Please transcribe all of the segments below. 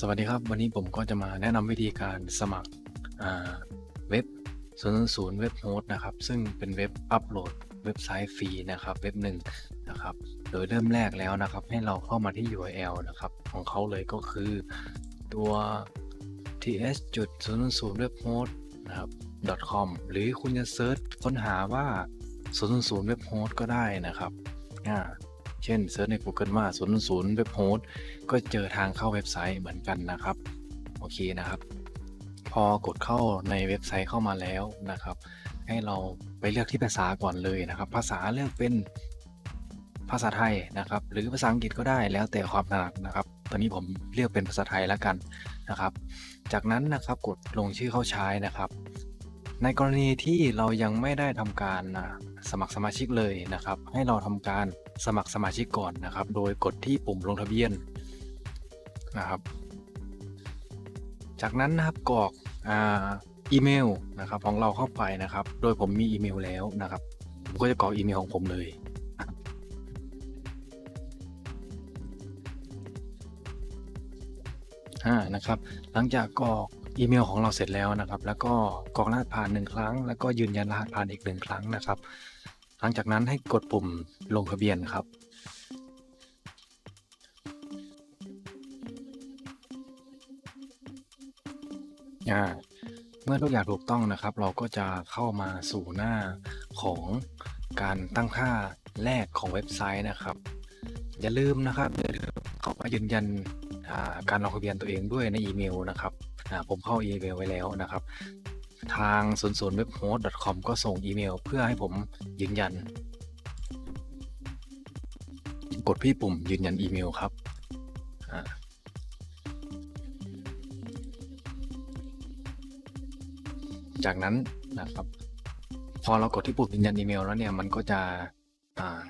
สวัสดีครับ วันนี้ผมก็จะมาแนะนำวิธีการสมัครเว็บ000เว็บโฮสต์นะครับ ซึ่งเป็นเว็บอัปโหลดเว็บไซต์ฟรีนะครับ เว็บหนึ่งนะครับ โดยเริ่มแรกแล้วนะครับ ให้เราเข้ามาที่ URL นะครับ ของเขาเลยก็คือตัว ts.000 web host นะครับ .com หรือคุณจะเซิร์ชค้นหาว่า000 web host ก็ได้นะครับอ่า เช่นเซิร์ชใน Google ว่า000 web host ก็เจอทางเข้าเว็บไซต์เหมือนกันนะครับ โอเคนะครับ พอกดเข้าในเว็บไซต์เข้ามาแล้วนะครับ ให้เราไปเลือกที่ภาษาก่อนเลยนะครับ ภาษาเลือกเป็นภาษาไทยนะครับ หรือภาษาอังกฤษก็ได้แล้วแต่ความถนัดนะครับ ตอนนี้ผมเลือกเป็นภาษาไทยแล้วกันนะครับ จากนั้นนะครับกดลงชื่อเข้าใช้นะครับ ในกรณีที่เรายังไม่ได้ทำการสมัครสมาชิกเลยนะครับ ให้เราทำการสมัครสมาชิกก่อนนะครับ โดยกดที่ปุ่มลงทะเบียนนะครับ จากนั้นนะครับกรอกอาอีเมลนะครับของเราเข้าไปนะครับ โดยผมมีอีเมลแล้วนะครับผมก็จะกรอกอีเมลของผมเลยอ่านะครับ หลังจากกรอก อีเมลของเราเสร็จแล้วนะครับ แล้วก็กรอกรหัสผ่านหนึ่งครั้ง แล้วก็ยืนยันรหัสผ่านอีกหนึ่งครั้งนะครับ หลังจากนั้นให้กดปุ่มลงทะเบียนครับอ่าเมื่อทุกอย่างถูกต้องนะครับ เราก็จะเข้ามาสู่หน้าของการตั้งค่าแรกของเว็บไซต์นะครับ อย่าลืมนะครับอย่าลืมเข้ามายืนยันการลงทะเบียนตัวเองด้วยในอีเมลนะครับ ผมเข้าอีเมลไว้แล้วนะครับ ทาง 0 0 webhost com ก็ส่งอีเมลเพื่อให้ผมยืนยัน กดที่ปุ่มยืนยันอีเมลครับจากนั้นนะครับ พอเรากดที่ปุ่มยืนยันอีเมลแล้วเนี่ยมันก็จะอ่า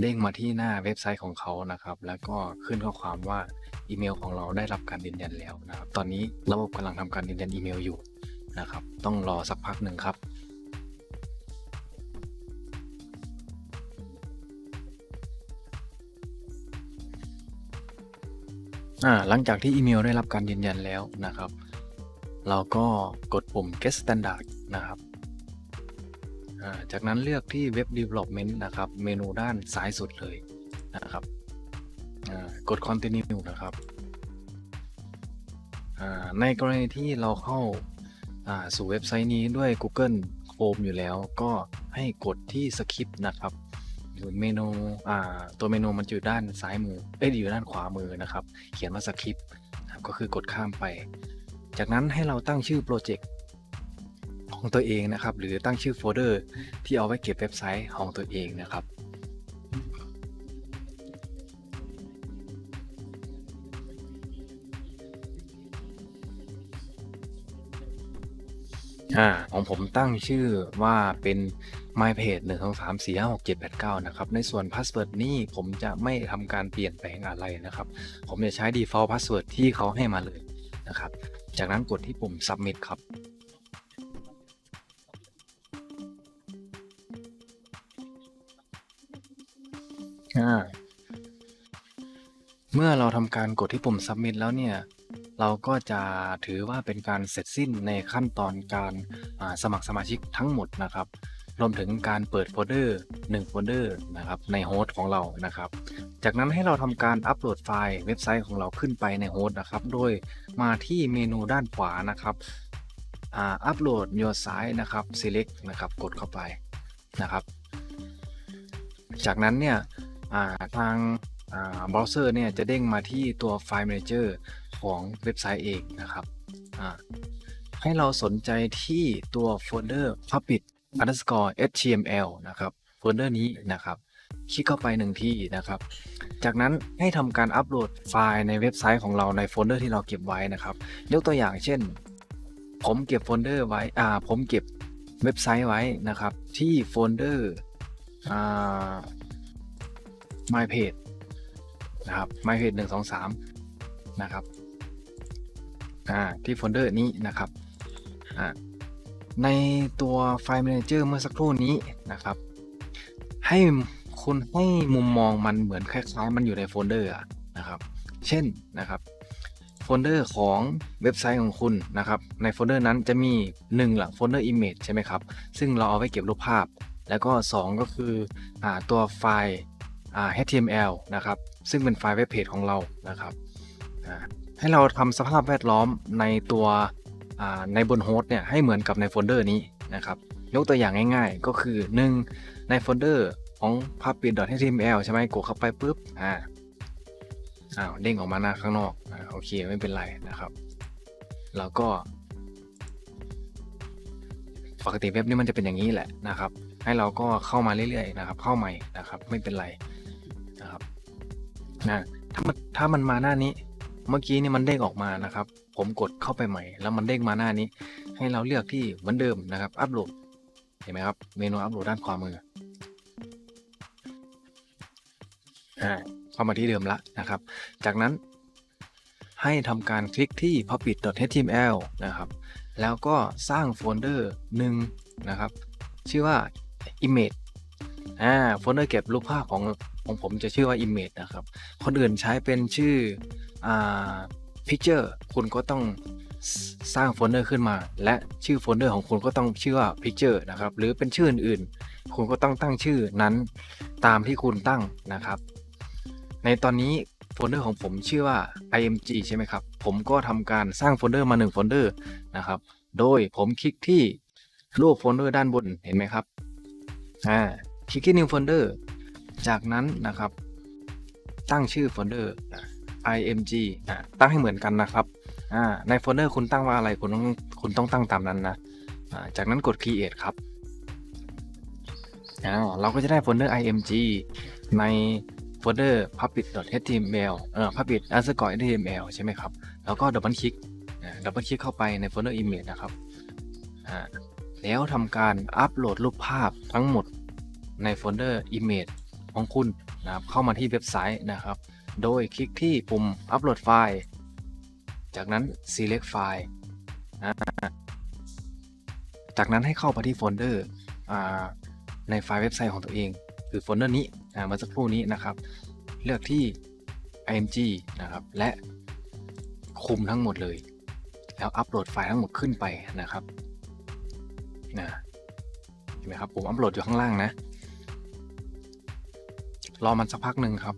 เด้งมาที่หน้าเว็บไซต์ของเขานะครับ แล้วก็ขึ้นข้อความว่าอีเมลของเราได้รับการยืนยันแล้วนะครับ ตอนนี้ระบบกำลังทำการยืนยันอีเมลอยู่นะครับ ต้องรอสักพักหนึ่งครับหลังจากที่อีเมลได้รับการยืนยันแล้วนะครับ เราก็กดปุ่ม get standard นะครับ จากนั้นเลือกที่ web development นะครับ เมนูด้านซ้ายสุดเลยนะครับกด continue นะครับ ในกรณีที่เราเข้าสู่เว็บไซต์นี้ด้วย Google Chrome อยู่แล้ว ก็ให้กดที่ skip นะครับอยู่เมนูตัวเมนูมันอยู่ด้านซ้ายมือเอ้ยอยู่ด้านขวามือนะครับ เขียนว่า skip ก็คือกดข้ามไป จากนั้นให้เราตั้งชื่อโปรเจกต์ ของตัวเองนะครับ หรือตั้งชื่อโฟลเดอร์ที่เอาไว้เก็บเว็บไซต์ของตัวเองนะครับอ่าของผมตั้งชื่อว่าเป็น my page 1 2 3 4 5 6 7 8 9 นะครับ ในส่วน password นี่ผมจะไม่ทำการเปลี่ยนแปลงอะไรนะครับ ผมจะใช้ default password ที่เขาให้มาเลยนะครับ จากนั้นกดที่ปุ่ม submit ครับ เมื่อเราทำการกดที่ปุ่ม submit แล้วเนี่ย เราก็จะถือว่าเป็นการเสร็จสิ้นในขั้นตอนการสมัครสมาชิกทั้งหมดนะครับ รวมถึงการเปิดโฟลเดอร์1โฟลเดอร์นะครับในโฮสต์ของเรานะครับ จากนั้นให้เราทำการอัปโหลดไฟล์เว็บไซต์ของเราขึ้นไปในโฮสต์นะครับ โดยมาที่เมนูด้านขวานะครับอัปโหลด your site นะครับ select นะครับ กดเข้าไปนะครับ จากนั้นเนี่ย อ่าทางเบราว์เซอร์เนี่ยจะเด้งมาที่ตัวไฟล์ Manager ของเว็บไซต์เองนะครับให้เราสนใจที่ตัวโฟลเดอร์ public underscore html นะครับโฟลเดอร์นี้นะครับ คลิกเข้าไปหนึ่งที่นะครับ จากนั้นให้ทำการอัปโหลดไฟล์ในเว็บไซต์ของเราในโฟลเดอร์ที่เราเก็บไว้นะครับ ยกตัวอย่างเช่น ผมเก็บโฟลเดอร์ไว้อ่าผมเก็บเว็บไซต์ไว้นะครับ ที่โฟลเดอร์อ่า my page นะครับ my page หนึ่งสองสามนะครับอ่าที่โฟลเดอร์นี้นะครับอ่าในตัวไฟล์ Manager เมื่อสักครู่นี้นะครับ ให้คุณให้มุมมองมันเหมือนคล้ายๆ มันอยู่ในโฟลเดอร์นะครับ เช่นนะครับไฟลเดอร์ของเว็บไซต์ของคุณนะครับ ในโฟลเดอร์นั้นจะมี 1 หลังโฟลเดอร์ image ใช่ไหมครับ ซึ่งเราเอาไว้เก็บรูปภาพ แล้วก็ 2 ก็คืออตัวไฟล์ HTML นะครับ ซึ่งเป็นไฟล์เว็บเพจของเรานะครับให้เราทำสภาพแวดล้อมในตัวในบนโฮสต์เนี่ยให้เหมือนกับในโฟลเดอร์นี้นะครับ ยกตัวอย่างง่ายๆ ก็คือ 1 ในโฟลเดอร์ของ puppet.html ใช่ไหมกดเข้าไปปุ๊บอ่าอ้าวเด้งออกมาหน้าข้างนอกอ่าโอเคไม่เป็นไรนะครับ แล้วก็ปกติเว็บนี้มันจะเป็นอย่างนี้แหละนะครับ ให้เราก็เข้ามาเรื่อยๆนะครับ เข้าใหม่นะครับ ไม่เป็นไร นะถ้ามันถ้ามันมาหน้านี้ เมื่อกี้นี่มันเด้งออกมานะครับ ผมกดเข้าไปใหม่ แล้วมันเด้งมาหน้านี้ ให้เราเลือกที่เหมือนเดิมนะครับ อัปโหลด เห็นไหมครับ เมนูอัปโหลดด้านขวามืออ่าเข้ามาที่เดิมละนะครับ จากนั้นให้ทำการคลิกที่ puppet.html นะครับ แล้วก็สร้างโฟลเดอร์หนึ่งนะครับ ชื่อว่า image อ่า โฟลเดอร์เก็บรูปภาพของ ของผมจะชื่อว่า image นะครับ คนอื่นใช้เป็นชื่ออ picture คุณก็ต้องสสร้างโฟลเดอร์ขึ้นมา และชื่อโฟลเดอร์ของคุณก็ต้องชื่อว่า picture นะครับ หรือเป็นชื่ออื่นๆ คุณก็ต้องตั้งชื่อนั้นตามที่คุณตั้งนะครับ ในตอนนี้โฟลเดอร์ของผมชื่อว่า img ใช่ไหมครับ ผมก็ทำการสร้างโฟลเดอร์มา1โฟลเดอร์นะครับ โดยผมคลิกที่รูปโฟลเดอร์ด้านบนเห็นไหมครับ อ่า คลิกที่ new folder จากนั้นนะครับ ตั้งชื่อโฟลเดอร์ img ตั้งให้เหมือนกันนะครับในโฟลเดอร์คุณตั้งว่าอะไรคุณต้องคุณต้องตั้งตามนั้นนะจากนั้นกด create ครับเราก็จะได้โฟลเดอร์ img ในโฟลเดอร์ puppet.html เอ่อ puppet underscore html ใช่ไหมครับ แล้วก็ดับเบิลคลิกดับเบิลคลิกเข้าไปในโฟลเดอร์ image นะครับแล้วทำการอัปโหลดรูปภาพทั้งหมดในโฟลเดอร์ image ของคุณนะครับเข้ามาที่เว็บไซต์นะครับ โดยคลิกที่ปุ่มอัปโหลดไฟล์ จากนั้น select ไฟล์อ่าจากนั้นให้เข้าไปที่โฟลเดอร์ในไฟล์เว็บไซต์ของตัวเอง คือโฟลเดอร์นี้อ่าเมื่อสักครู่นี้นะครับ เลือกที่ img นะครับ และคุมทั้งหมดเลย แล้วอัปโหลดไฟล์ทั้งหมดขึ้นไปนะครับนะเห็นไหมครับผมอัปโหลดอยู่ข้างล่างนะ รอมันสักพักหนึ่งครับ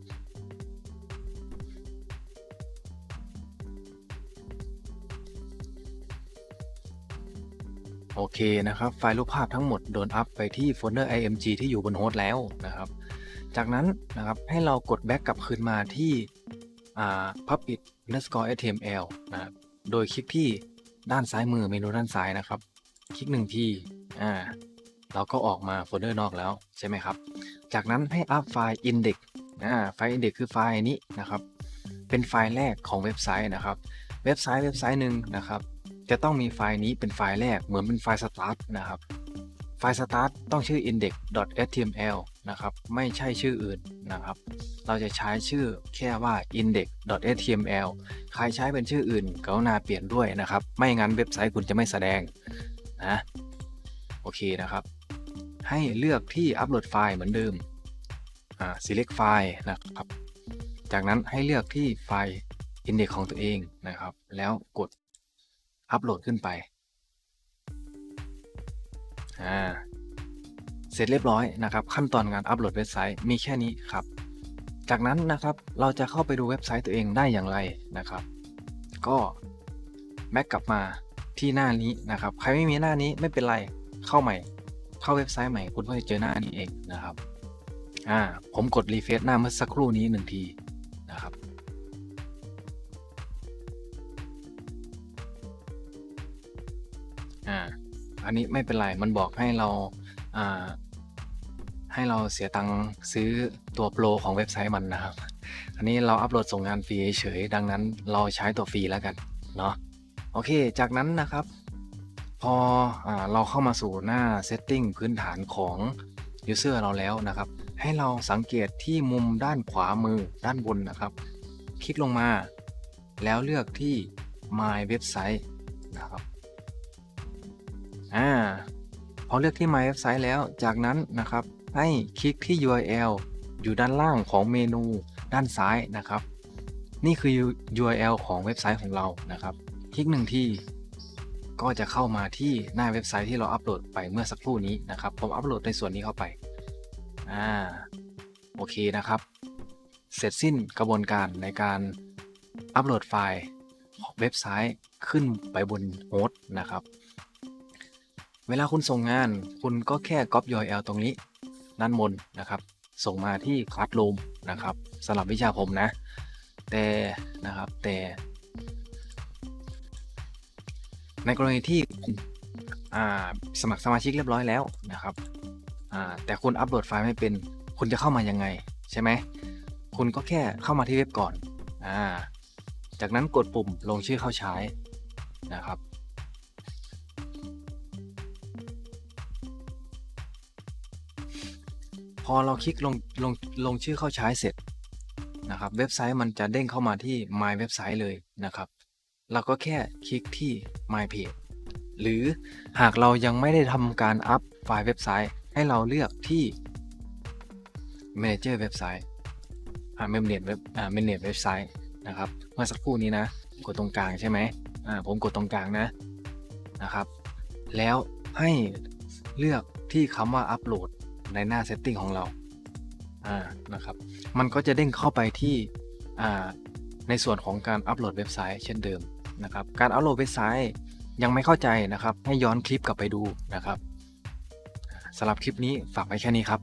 โอเคนะครับ ไฟล์รูปภาพทั้งหมดโดนอัพไปที่โฟลเดอร์ img ที่อยู่บนโฮสต์แล้วนะครับ จากนั้นนะครับให้เรากดแบ็กกลับคืนมาที่อ่า puppet underscore html นะโดยคลิกที่ด้านซ้ายมือเมนูด้านซ้ายนะครับ คลิกหนึ่งทีอ่าเราก็ออกมาโฟลเดอร์นอกแล้วใช่ไหมครับ จากนั้นให้อัพไฟล์ index อ่าไฟล์ index คือไฟล์นี้นะครับ เป็นไฟล์แรกของเว็บไซต์นะครับ เว็บไซต์เว็บไซต์หนึ่งนะครับ จะต้องมีไฟล์นี้เป็นไฟล์แรกเหมือนเป็นไฟล์ start นะครับ ไฟล์ start ต้องชื่อ index.html นะครับ ไม่ใช่ชื่ออื่นนะครับ เราจะใช้ชื่อแค่ว่า index.html ใครใช้เป็นชื่ออื่นกรุณาเปลี่ยนด้วยนะครับ ไม่งั้นเว็บไซต์คุณจะไม่แสดงนะ โอเคนะครับ ให้เลือกที่อัปโหลดไฟล์เหมือนเดิมอ่า select ไฟล์นะครับ จากนั้นให้เลือกที่ไฟล์ index ของตัวเองนะครับ แล้วกดอัปโหลดขึ้นไป เสร็จเรียบร้อยนะครับ ขั้นตอนการอัปโหลดเว็บไซต์มีแค่นี้ครับ จากนั้นนะครับเราจะเข้าไปดูเว็บไซต์ตัวเองได้อย่างไรนะครับ ก็แบ็กกลับมาที่หน้านี้นะครับ ใครไม่มีหน้านี้ไม่เป็นไรเข้าใหม่ เข้าเว็บไซต์ใหม่คุณก็จะเจอหน้านี้เองนะครับอ่าผมกดรีเฟรชหน้าเมื่อสักครู่นี้หนึ่งทีนะครับอ่าอันนี้ไม่เป็นไรมันบอกให้เราอ่าให้เราเสียตังค์ซื้อตัวโปรของเว็บไซต์มันนะครับ อันนี้เราอัปโหลดส่งงานฟรีเฉยดังนั้นเราใช้ตัวฟรีแล้วกันเนาะโอเค จากนั้นนะครับ พออเราเข้ามาสู่หน้า Setting พื้นฐานของ User เราแล้วนะครับ ให้เราสังเกตที่มุมด้านขวามือด้านบนนะครับ คลิกลงมา แล้วเลือกที่ My Website นะครับอ่าพอเลือกที่ My Website แล้วจากนั้นนะครับ ให้คลิกที่ URL อยู่ด้านล่างของเมนูด้านซ้ายนะครับ นี่คือ URL ของเว็บไซต์ของเรานะครับ คลิกหนึ่งที่ ก็จะเข้ามาที่หน้าเว็บไซต์ที่เราอัปโหลดไปเมื่อสักครู่นี้นะครับ ผมอัปโหลดในส่วนนี้เข้าไปอ่าโอเคนะครับ เสร็จสิ้นกระบวนการในการอัปโหลดไฟล์ของเว็บไซต์ขึ้นไปบนโฮสต์นะครับ เวลาคุณส่งงานคุณก็แค่ copy URL ตรงนี้ด้านบนนะครับ ส่งมาที่ Classroom นะครับสำหรับวิชาผมนะ แต่นะครับแต่ ในกรณีที่สมัครสมาชิกเรียบร้อยแล้วนะครับแต่คุณอัปโหลดไฟล์ไม่เป็น คุณจะเข้ามายังไงใช่ไหมคุณก็แค่เข้ามาที่เว็บก่อนอาจากนั้นกดปุ่มลงชื่อเข้าใช้นะครับ พอเราคลิกลงลงลงชื่อเข้าใช้เสร็จนะครับ เว็บไซต์มันจะเด้งเข้ามาที่ My เว็บไซต์เลยนะครับ เราก็แค่คลิกที่ My Page หรือหากเรายังไม่ได้ทำการอัพไฟล์เว็บไซต์ ให้เราเลือกที่ Manager เว็บไซต์อ่า Manage เว็บอ่า Manage เว็บไซต์นะครับเมื่อสักครู่นี้นะ กดตรงกลางใช่ไหมอ่าผมกดตรงกลางนะนะครับ แล้วให้เลือกที่คำว่าอัปโหลดในหน้า Setting ของเราอ่านะครับ มันก็จะเด้งเข้าไปที่อ่าในส่วนของการอัปโหลดเว็บไซต์เช่นเดิม นะครับ การอัพโหลดเว็บไซต์ยังไม่เข้าใจนะครับ ให้ย้อนคลิปกลับไปดูนะครับสำหรับคลิปนี้ฝากไว้แค่นี้ครับ